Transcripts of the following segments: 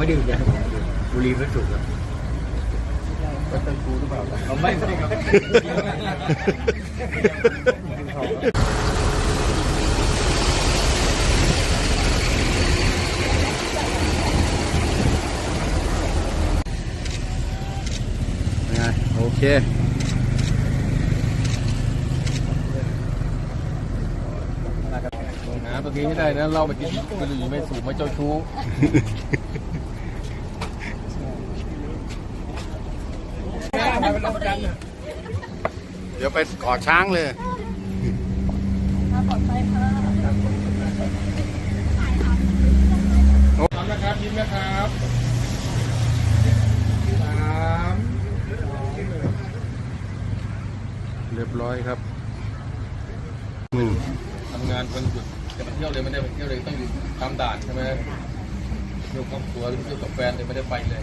ไม่ดื่มเลยบุหรี่ไม่สูบครับก็เป็นกูหรือเปล่าผมไม่ไม่ครับไงโอเคหาตัวนี้ให้ได้นะเราไปกินบุหรี่ไม่สูบไม่เจ้าชู้ เดี๋ยวไปเกาะช้างเลยทำนะครับยิ้มนะครับสามเรียบร้อยครับทำงานวันหยุดจะมาเที่ยวเลยไม่ได้ไปเที่ยวเลยต้องอยู่ตามด่านใช่ไหมเที่ยวครอบครัวหรือเที่ยวกับแฟนเลยไม่ได้ไปเลย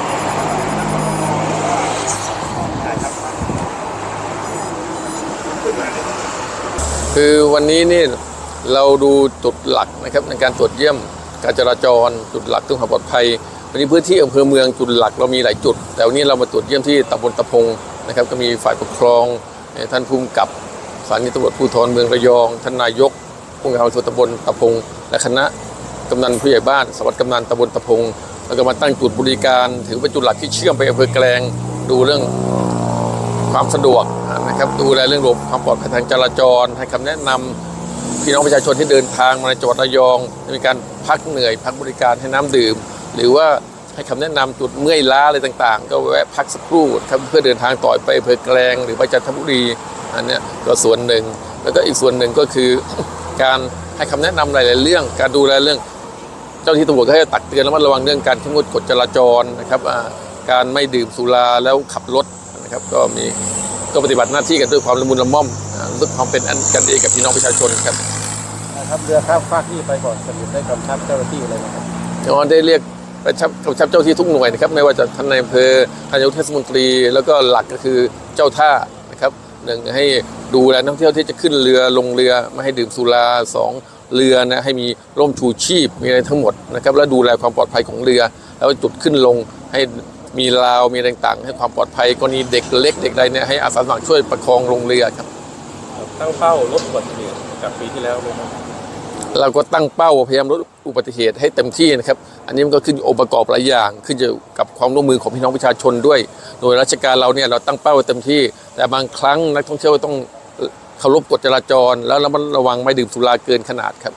คือวันนี้นี่เราดูจุดหลักนะครับในการตรวจเยี่ยมการจราจรจุดหลักเรื่องความปลอดภัยวันนี้พื้นที่อำเภอเมืองจุดหลักเรามีหลายจุด แต่วันนี้เรามาตรวจเยี่ยมที่ตำบลตะพงนะครับก็มีฝ่ายปกครอง ท่านภูมิกับสถานีตำรวจภูธรเมืองระยองท่านนายกผู้กำกับส่วนตำบลตะพงและคณะกำนันผู้ใหญ่บ้านสวัสดิ์กำนันตำบลตะพงแล้วก็มาตั้งจุดบริการ ถือเป็นจุดหลักที่เชื่อมไปอำเภอแกลงดูเรื่องความสะดวก นะครับ ดูแลเรื่องระบบความปลอดภัยทางจราจร ให้คำแนะนำพี่น้องประชาชนที่เดินทางมาในจังหวัดระยอง มีการพักเหนื่อย พักบริการให้น้ำดื่ม หรือว่าให้คำแนะนำจุดเมื่อยล้าอะไรต่างๆ ก็แวะพักสักครู่ครับเพื่อเดินทางต่อไปอำเภอแกลงหรือไปจันทบุรีอันนี้ก็ส่วนหนึ่ง แล้วก็อีกส่วนหนึ่งก็คือการให้คำแนะนำหลายๆเรื่อง การดูแลเรื่อง เจ้าที่ตำรวจก็ให้ตักเตือนระมัดระวังเรื่องการเข้มงวดกฎจราจรนะครับการไม่ดื่มสุราแล้วขับรถนะครับก็มี ก็ปฏิบัติหน้าที่กันด้วยความละมุนละม่อมอ่ารู้สึกความเป็นอันกันเองกับพี่น้องประชาชนครับนะครับเรือข้ามฟากที่ไปก่อนสมุดได้กำชับเจ้าหน้าที่อะไรนะครับเดี๋ยวได้เรียกไปชับกำชับเจ้าที่ทุกหน่วยนะครับไม่ว่าจะท่านในอำเภอท่านนายกเทศมนตรี แล้วก็หลักก็คือเจ้าท่านะครับหนึ่งให้ดูแลนักท่องเที่ยวที่จะขึ้นเรือลงเรือไม่ให้ดื่มสุราสองเรือนะให้มีร่มชูชีพมีอะไรทั้งหมดนะครับแล้วดูแลความปลอดภัยของเรือ แล้วจุดขึ้นลงให้ มีราวมีอะไรต่างๆ ให้ความปลอดภัยกรณีเด็กเล็กเด็กใดเนี่ยให้อาสาสมัครช่วยประคองลงเรือครับ ตั้งเป้าลดอุบัติเหตุจากปีที่แล้วไหมครับเราก็ตั้งเป้าพยายามลดอุบัติเหตุให้เต็มที่นะครับ อันนี้มันก็ขึ้นอยู่องค์ประกอบหลายอย่าง ขึ้นอยู่กับความร่วมมือของพี่น้องประชาชนด้วย โดยราชการเราเนี่ยเราตั้งเป้าไว้เต็มที่ แต่บางครั้งนักท่องเที่ยวต้องเคารพกฎจราจร แล้วระมัดระวังไม่ดื่มสุราเกินขนาดครับ